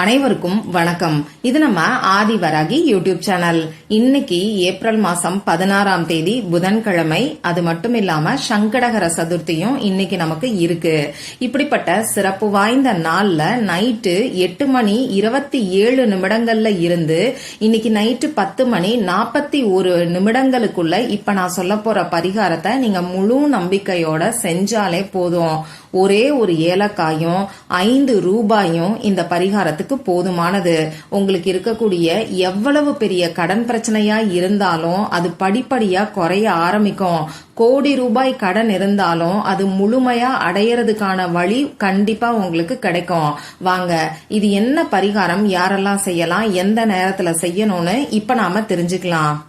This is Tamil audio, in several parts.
அனைவருக்கும் வணக்கம். இது நம்ம ஆதிவராகி யூடியூப் சேனல். இன்னைக்கு ஏப்ரல் மாசம் பதினாறாம் தேதி புதன்கிழமை. அது மட்டும் இல்லாம சங்கடகர சதுர்த்தியும் இன்னைக்கு நமக்கு இருக்கு. இப்படிப்பட்ட சிறப்பு வாய்ந்த நாள்ல நைட்டு எட்டு மணி இருபத்தி ஏழு நிமிடங்கள்ல இருந்து இன்னைக்கு நைட்டு பத்து மணி நாற்பத்தி ஒரு நிமிடங்களுக்குள்ள இப்ப நான் சொல்ல போற பரிகாரத்தை நீங்க முழு நம்பிக்கையோட செஞ்சாலே போதும். ஒரே ஒரு ஏலக்காயும் ஐந்து ரூபாயும் இந்த பரிகாரத்துக்கு போதுமானது. உங்களுக்கு இருக்கக்கூடிய எவ்வளவு பெரிய கடன் பிரச்சனையா இருந்தாலும் அது படிப்படியா குறைய ஆரம்பிக்கும். கோடி ரூபாய் கடன் இருந்தாலும் அது முழுமையா அடையறதுக்கான வழி கண்டிப்பா உங்களுக்கு கிடைக்கும். வாங்க இது என்ன பரிகாரம்? யாரெல்லாம் செய்யலாம்? எந்த நேரத்துல செய்யணும்னு இப்ப நாம தெரிஞ்சுக்கலாம்.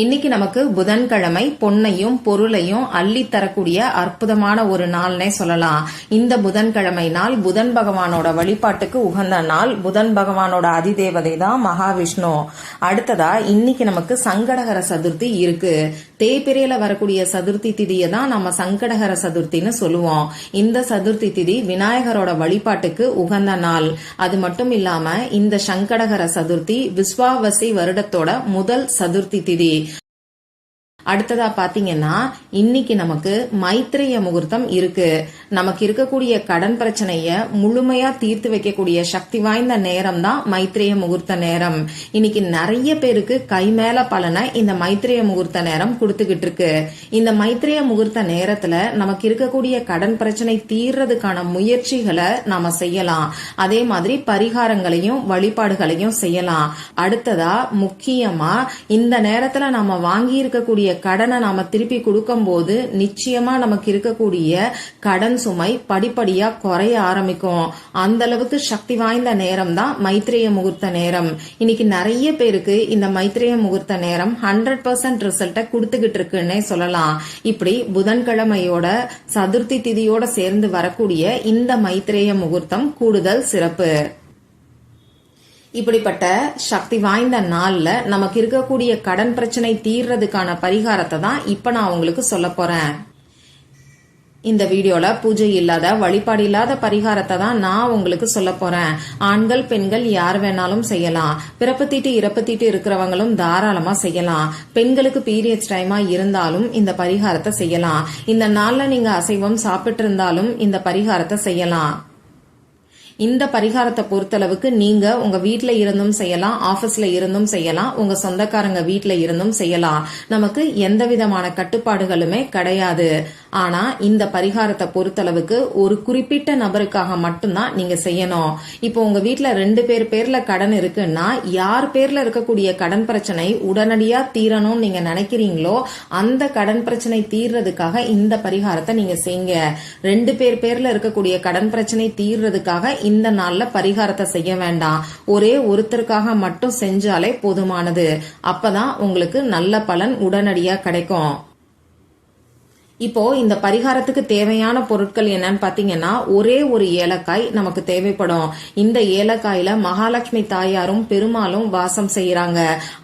இன்னைக்கு நமக்கு புதன்கிழமை பொன்னையும் பொருளையும் அள்ளி தரக்கூடிய அற்புதமான ஒரு நாள்னே சொல்லலாம். இந்த புதன்கிழமை நாள் புதன் பகவானோட வழிபாட்டுக்கு உகந்த நாள். புதன் பகவானோட அதிதேவதை தான் மகாவிஷ்ணு. அடுத்ததா இன்னைக்கு நமக்கு சங்கடகர சதுர்த்தி இருக்கு. தேய்பிரையில வரக்கூடிய சதுர்த்தி திதியை தான் நம்ம சங்கடகர சதுர்த்தின்னு சொல்லுவோம். இந்த சதுர்த்தி திதி விநாயகரோட வழிபாட்டுக்கு உகந்த நாள். அது மட்டும் இல்லாம இந்த சங்கடகர சதுர்த்தி விஸ்வாவசி வருடத்தோட முதல் சதுர்த்தி திதி. அடுத்ததா பாத்தீங்கன்னா இன்னைக்கு நமக்கு மைத்திரிய முகூர்த்தம் இருக்கு. நமக்கு இருக்கக்கூடிய கடன் பிரச்சனைய முழுமையா தீர்த்து வைக்கக்கூடிய சக்தி வாய்ந்த நேரம் தான் மைத்திரிய முகூர்த்த நேரம். இன்னைக்கு நிறைய பேருக்கு கை மேல பலனை இந்த மைத்திரிய முகூர்த்த நேரம் கொடுத்துக்கிட்டு இருக்கு இந்த மைத்திரிய முகூர்த்த நேரத்துல நமக்கு இருக்கக்கூடிய கடன் பிரச்சனை தீர்றதுக்கான முயற்சிகளை நாம செய்யலாம். அதே மாதிரி பரிகாரங்களையும் வழிபாடுகளையும் செய்யலாம். அடுத்ததா முக்கியமா இந்த நேரத்துல நாம வாங்கி இருக்கக்கூடிய கடனை நாம திருப்பி கொடுக்கும்போது நிச்சயமா நமக்கு இருக்கக்கூடிய கடன் சுமை படிப்படியா குறைய ஆரம்பிக்கும். அந்த அளவுக்கு சக்தி வாய்ந்த நேரம் தான் மைத்ரேய முகூர்த்த நேரம். இன்னைக்கு நிறைய பேருக்கு இந்த மைத்ரேய முகூர்த்த நேரம் ஹண்ட்ரட் பர்சன்ட் ரிசல்ட்டை கொடுத்துக்கிட்டு இருக்குன்னே சொல்லலாம். இப்படி புதன்கிழமையோட சதுர்த்தி திதியோட சேர்ந்து வரக்கூடிய இந்த மைத்ரேய முகூர்த்தம் கூடுதல் சிறப்பு. இப்படிப்பட்ட சக்தி வாய்ந்த நாள்ல நமக்கு இருக்கக்கூடிய கடன் பிரச்சனை தீர்றதுக்கான பரிகாரத்தை தான் இப்ப நான் உங்களுக்கு சொல்ல போறேன். இந்த வீடியோல பூஜை இல்லாத வழிபாடு இல்லாத பரிகாரத்தை தான் நான் உங்களுக்கு சொல்ல போறேன். ஆண்கள் பெண்கள் யார் வேணாலும் செய்யலாம். பிறப்பு தீட்டு இறப்பு தீட்டு இருக்கிறவங்களும் தாராளமா செய்யலாம். பெண்களுக்கு பீரியட்ஸ் டைமா இருந்தாலும் இந்த பரிகாரத்தை செய்யலாம். இந்த நாள்ல நீங்க அசைவம் சாப்பிட்டு இருந்தாலும் இந்த பரிகாரத்தை செய்யலாம். இந்த பரிகாரத்தை பொறுத்தளவுக்கு நீங்க உங்க வீட்டில் இருந்தும் செய்யலாம் ஆபீஸ்ல இருந்தும் செய்யலாம் உங்க சொந்தக்காரங்க வீட்டில் இருந்தும் செய்யலாம். நமக்கு எந்த விதமான கட்டுப்பாடுகளுமே கிடையாது. ஆனா இந்த பரிகாரத்தை பொறுத்தளவுக்கு ஒரு குறிப்பிட்ட நபருக்காக மட்டும்தான் நீங்க செய்யணும். இப்போ உங்க வீட்டில் ரெண்டு பேர் பேர்ல கடன் இருக்குன்னா யார் பேர்ல இருக்கக்கூடிய கடன் பிரச்சனை உடனடியா தீரணும்னு நீங்க நினைக்கிறீங்களோ அந்த கடன் பிரச்சனை தீர்றதுக்காக இந்த பரிகாரத்தை நீங்க செய்யுங்க. ரெண்டு பேர் பேர்ல இருக்கக்கூடிய கடன் பிரச்சனை தீர்றதுக்காக இந்த நாள்ல பரிகாரத்தை செய்ய வேண்டாம். ஒரே ஒருத்தருக்காக மட்டும் செஞ்சாலே போதுமானது. அப்பதான் உங்களுக்கு நல்ல பலன் உடனடியா கிடைக்கும். இப்போ இந்த பரிகாரத்துக்கு தேவையான பொருட்கள் என்னன்னு பாத்தீங்கன்னா ஒரே ஒரு ஏலக்காய் நமக்கு தேவைப்படும். இந்த ஏலக்காயில மகாலட்சுமி தாயாரும் பெருமாளும் வாசம் செய்யறாங்க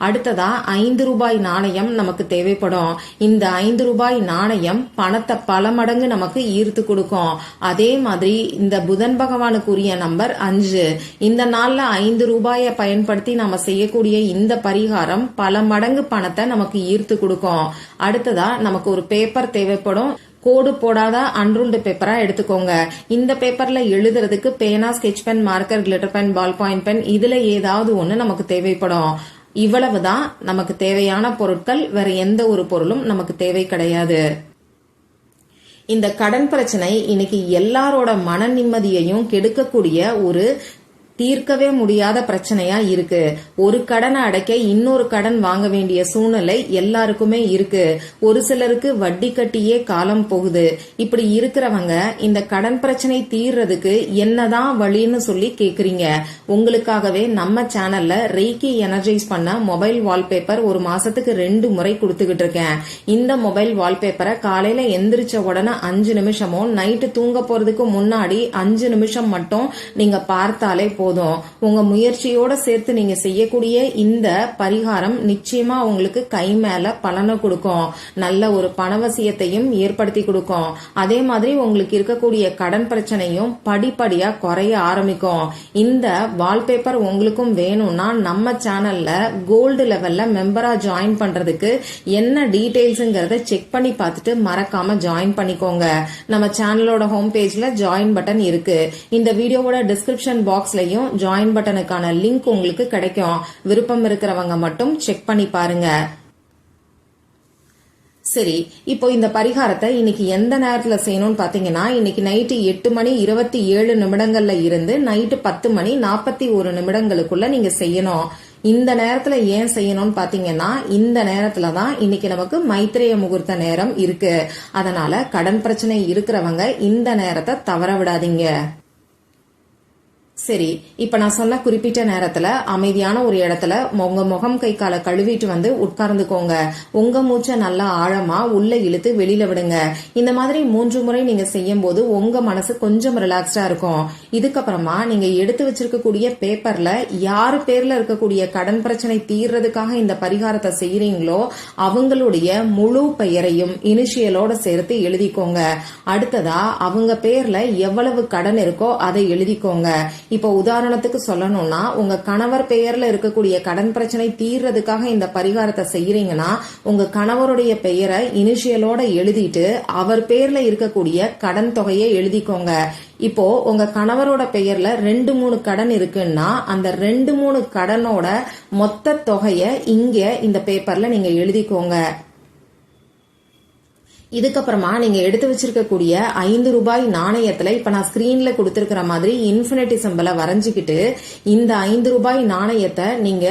அடுத்ததா ஐந்து ரூபாய் நாணயம் நமக்கு தேவைப்படும். இந்த ஐந்து ரூபாய் நாணயம் பணத்தை பல மடங்கு நமக்கு ஈர்த்து கொடுக்கும். அதே மாதிரி இந்த புதன் பகவானுக்குரிய நம்பர் அஞ்சு. இந்த நாள்ல ஐந்து ரூபாயை பயன்படுத்தி நாம செய்யக்கூடிய இந்த பரிகாரம் பல மடங்கு பணத்தை நமக்கு ஈர்த்து கொடுக்கும். அடுத்ததா நமக்கு ஒரு பேப்பர் தேவைப்படும். கோடு போடாத அன்ரூல்டு பேப்பரா எடுத்துக்கோங்க. இந்த பேப்பர்ல எழுதுறதுக்கு பேனா sketch pen marker glitter pen ball point pen இதுல ஏதாவது ஒண்ணு நமக்கு தேவைப்படும். இவ்வளவுதான் நமக்கு தேவையான பொருட்கள். வேற எந்த ஒரு பொருளும் நமக்கு தேவை கிடையாது. இந்த கடன் பிரச்சனை இன்னைக்கு எல்லாரோட மன நிம்மதியையும் கெடுக்கக்கூடிய ஒரு தீர்க்கவே முடியாத பிரச்சனையா இருக்கு. ஒரு கடனை அடைக்க இன்னொரு கடன் வாங்க வேண்டிய சூழ்நிலை எல்லாருக்குமே இருக்கு. ஒரு சிலருக்கு வட்டி கட்டியே காலம் போகுது. இப்படி இருக்கிறவங்க இந்த கடன் பிரச்சனை தீர்றதுக்கு என்னதான் வழின்னு சொல்லி கேக்குறீங்க. உங்களுக்காகவே நம்ம சேனல்ல ரெய்கி எனர்ஜைஸ் பண்ண மொபைல் வால்பேப்பர் ஒரு மாசத்துக்கு ரெண்டு முறை கொடுத்துக்கிட்டு இருக்கேன். இந்த மொபைல் வால்பேப்பரை காலையில எந்திரிச்ச உடனே அஞ்சு நிமிஷமும் நைட்டு தூங்க போறதுக்கு முன்னாடி அஞ்சு நிமிஷம் மட்டும் நீங்க பார்த்தாலே போதும் போதும். உங்க முயற்சியோட சேர்த்து நீங்க செய்யக்கூடிய இந்த பரிகாரம் நிச்சயமா உங்களுக்கு கை மேல பலனை கொடுக்கும். நல்ல ஒரு பணவசியத்தையும் ஏற்படுத்தி கொடுக்கும். அதே மாதிரி உங்களுக்கு இருக்கக்கூடிய கடன் பிரச்சனையும் படிப்படியா குறைய ஆரம்பிக்கும். இந்த வால்பேப்பர் உங்களுக்கும் வேணும்னா நம்ம சேனல்ல கோல்டு லெவல்ல மெம்பரா ஜாயின் பண்றதுக்கு என்ன டீடைல்ஸ்ங்கிறத செக் பண்ணி பார்த்துட்டு மறக்காம ஜாயின் பண்ணிக்கோங்க. நம்ம சேனலோட ஹோம் பேஜ்ல ஜாயின் பட்டன் இருக்கு. இந்த வீடியோவோட டிஸ்கிரிப்ஷன் பாக்ஸ்லயும் ஜாயின் பட்டனுக்கான லிங்க் உங்களுக்கு கிடைக்கும். விருப்பம் இருக்கிறவங்க மட்டும் செக் பண்ணி பாருங்க. சரி இப்போ இந்த பரிகாரத்தை இன்னைக்கு எந்த நேரத்துல செய்யணும்னு பாத்தீங்கன்னா இன்னைக்கு நைட்டு எட்டு மணி இருபத்தி ஏழு நிமிடங்கள்ல இருந்து நைட்டு பத்து மணி நாற்பத்தி ஒரு நிமிடங்களுக்குள்ள நீங்க செய்யணும். இந்த நேரத்துல ஏன் செய்யணும்னு பாத்தீங்கன்னா இந்த நேரத்துல தான் இன்னைக்கு நமக்கு மைத்திரேய முகூர்த்த நேரம் இருக்கு. அதனால கடன் பிரச்சனை இருக்கிறவங்க இந்த நேரத்தை தவற விடாதீங்க. சரி இப்ப நான் சொன்ன குறிப்பிட்ட நேரத்துல அமைதியான ஒரு இடத்துல உங்க முகம் கை காலை கழுவிட்டு வந்து உட்கார்ந்துக்கோங்க. உங்க மூச்சை நல்லா ஆழமா உள்ள இழுத்து வெளியில விடுங்க. இந்த மாதிரி மூன்று முறை நீங்க செய்யும் போது உங்க மனசு கொஞ்சம் ரிலாக்ஸ்டா இருக்கும். இதுக்கப்புறமா நீங்க எடுத்து வச்சிருக்கக்கூடிய பேப்பர்ல யாரு பேர்ல இருக்கக்கூடிய கடன் பிரச்சனை தீர்றதுக்காக இந்த பரிகாரத்தை செய்யறீங்களோ அவங்களுடைய முழு பெயரையும் இனிஷியலோட சேர்த்து எழுதிக்கோங்க. அடுத்ததா அவங்க பேர்ல எவ்வளவு கடன் இருக்கோ அதை எழுதிக்கோங்க. இப்போ உதாரணத்துக்கு சொல்லணும்னா உங்க கணவர் பெயர்ல இருக்கக்கூடிய கடன் பிரச்சனை தீர்றதுக்காக இந்த பரிகாரத்தை செய்யறீங்கன்னா உங்க கணவருடைய பெயரை இனிஷியலோட எழுதிட்டு அவர் பேர்ல இருக்கக்கூடிய கடன் தொகையை எழுதிக்கோங்க. இப்போ உங்க கணவரோட பெயர்ல ரெண்டு மூணு கடன் இருக்குன்னா அந்த ரெண்டு மூணு கடனோட மொத்த தொகையை இங்க இந்த பேப்பர்ல நீங்க எழுதிக்கோங்க. இதுக்கப்புறமா நீங்க எடுத்து வச்சிருக்கக்கூடிய ஐந்து ரூபாய் நாணயத்துல இப்ப நான் ஸ்கிரீன்ல கொடுத்திருக்கிற மாதிரி இன்ஃபினிட்டி சிம்பலை வரைஞ்சுக்கிட்டு இந்த ஐந்து ரூபாய் நாணயத்தை நீங்க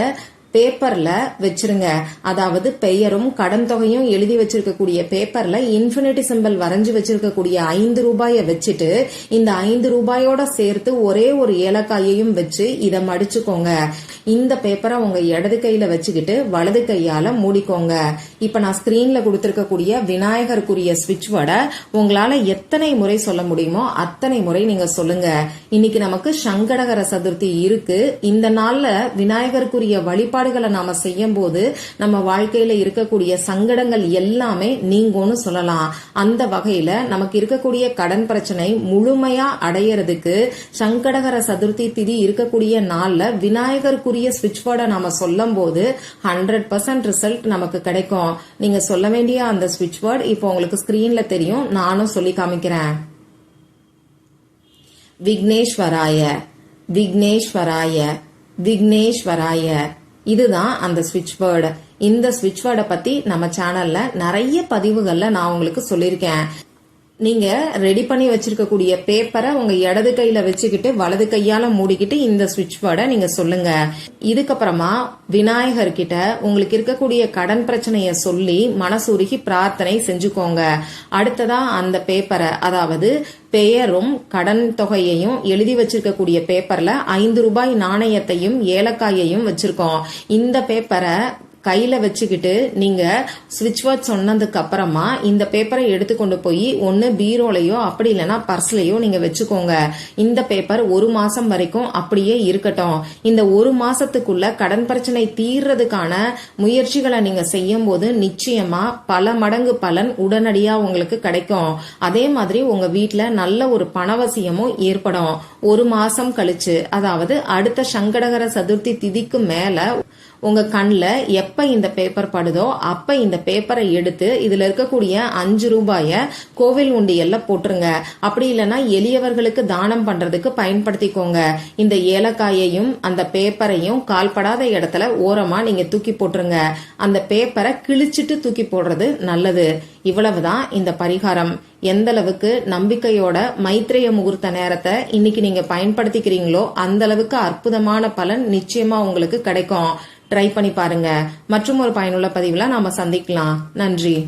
பேப்பர்ல வச்சிருங்க. அதாவது பெயரும் கடன் தொகையும் எழுதி வச்சிருக்கக்கூடிய பேப்பர்ல இன்ஃபினிட்டி சிம்பிள் வரைஞ்சு வச்சிருக்கக்கூடிய ஐந்து ரூபாயை வச்சுட்டு இந்த ஐந்து ரூபாயோட சேர்த்து ஒரே ஒரு ஏலக்காயையும் வச்சு இதை மடிச்சுக்கோங்க. இந்த பேப்பரை உங்க இடது கையில வச்சுக்கிட்டு வலது கையால மூடிக்கோங்க. இப்ப நான் ஸ்கிரீன்ல கொடுத்திருக்கக்கூடிய விநாயகருக்குரிய ஸ்விட்ச் வடை உங்களால எத்தனை முறை சொல்ல முடியுமோ அத்தனை முறை நீங்க சொல்லுங்க. இன்னைக்கு நமக்கு சங்கடகர சதுர்த்தி இருக்கு. இந்த நாள்ல விநாயகருக்குரிய வழிபாடு வழிபாடுகளை நாம செய்யும் போது நம்ம வாழ்க்கையில இருக்கக்கூடிய சங்கடங்கள் எல்லாமே நீங்கும்னு சொல்லலாம். அந்த வகையில நமக்கு இருக்கக்கூடிய கடன் பிரச்சனை முழுமையா அடையறதுக்கு சங்கடகர சதுர்த்தி திதி இருக்கக்கூடிய நாள்ல விநாயகருக்குரிய ஸ்விட்ச் போர்டை நாம சொல்லும் போது ஹண்ட்ரட் பர்சன்ட் ரிசல்ட் நமக்கு கிடைக்கும். நீங்க சொல்ல வேண்டிய அந்த ஸ்விட்ச் போர்டு இப்போ உங்களுக்கு ஸ்கிரீன்ல தெரியும். நானும் சொல்லி காமிக்கிறேன். விக்னேஸ்வராய விக்னேஸ்வராய விக்னேஸ்வராய. இதுதான் அந்த ஸ்விட்ச் வேர்டு இந்த ஸ்விட்ச் வேர்டை பத்தி நம்ம சேனல்ல நிறைய பதிவுகள்ல நான் உங்களுக்கு சொல்லியிருக்கேன். நீங்க ரெடி பண்ணி வச்சிருக்கக்கூடிய பேப்பரை உங்க இடது கையில வச்சுக்கிட்டு வலது கையால மூடிக்கிட்டு இந்த சுவிட்ச் வேர்டை நீங்க சொல்லுங்க. இதுக்கப்புறமா விநாயகர் கிட்ட உங்களுக்கு இருக்கக்கூடிய கடன் பிரச்சனைய சொல்லி மனசுருகி பிரார்த்தனை செஞ்சுக்கோங்க. அடுத்ததா அந்த பேப்பரை அதாவது பெயரும் கடன் தொகையையும் எழுதி வச்சிருக்கக்கூடிய பேப்பர்ல ஐந்து ரூபாய் நாணயத்தையும் ஏலக்காயையும் வச்சிருக்கோம். இந்த பேப்பரை கையில வச்சுக்கிட்டு நீங்க சுவிட்ச் வேர்ட் சொன்னதுக்கு அப்புறமா இந்த பேப்பரை எடுத்துக்கொண்டு போய் ஒன்னு பீரோலையோ அப்படி இல்லைன்னா பர்ஸ்லயோ நீங்க வச்சுக்கோங்க. இந்த பேப்பர் ஒரு மாசம் வரைக்கும் அப்படியே இருக்கட்டும். இந்த ஒரு மாசத்துக்குள்ள கடன் பிரச்சனை தீர்றதுக்கான முயற்சிகளை நீங்க செய்யும் போது நிச்சயமா பல மடங்கு பலன் உடனடியா உங்களுக்கு கிடைக்கும். அதே மாதிரி உங்க வீட்டுல நல்ல ஒரு பணவசியமும் ஏற்படும். ஒரு மாசம் கழிச்சு அதாவது அடுத்த சங்கடகர சதுர்த்தி திதிக்கு மேல உங்க கண்ணில் எப்ப இந்த பேப்பர் படுதோ அப்ப இந்த பேப்பரை எடுத்து இதுல இருக்கக்கூடிய அஞ்சு ரூபாய கோவில் உண்டியல்ல போட்டுருங்க. அப்படி இல்லைன்னா எளியவர்களுக்கு தானம் பண்றதுக்கு பயன்படுத்திக்கோங்க. இந்த ஏலக்காயையும் அந்த பேப்பரையும் கால்படாத இடத்துல ஓரமா நீங்க தூக்கி போட்டுருங்க. அந்த பேப்பரை கிழிச்சிட்டு தூக்கி போடுறது நல்லது. இவ்வளவுதான் இந்த பரிகாரம். எந்த அளவுக்கு நம்பிக்கையோட மைத்ரேய முகூர்த்த நேரத்தை இன்னைக்கு நீங்க பயன்படுத்திக்கிறீங்களோ அந்த அளவுக்கு அற்புதமான பலன் நிச்சயமா உங்களுக்கு கிடைக்கும். ட்ரை பண்ணி பாருங்க. மற்றும் ஒரு பயனுள்ள பதிவில் நாம சந்திக்கலாம். நன்றி.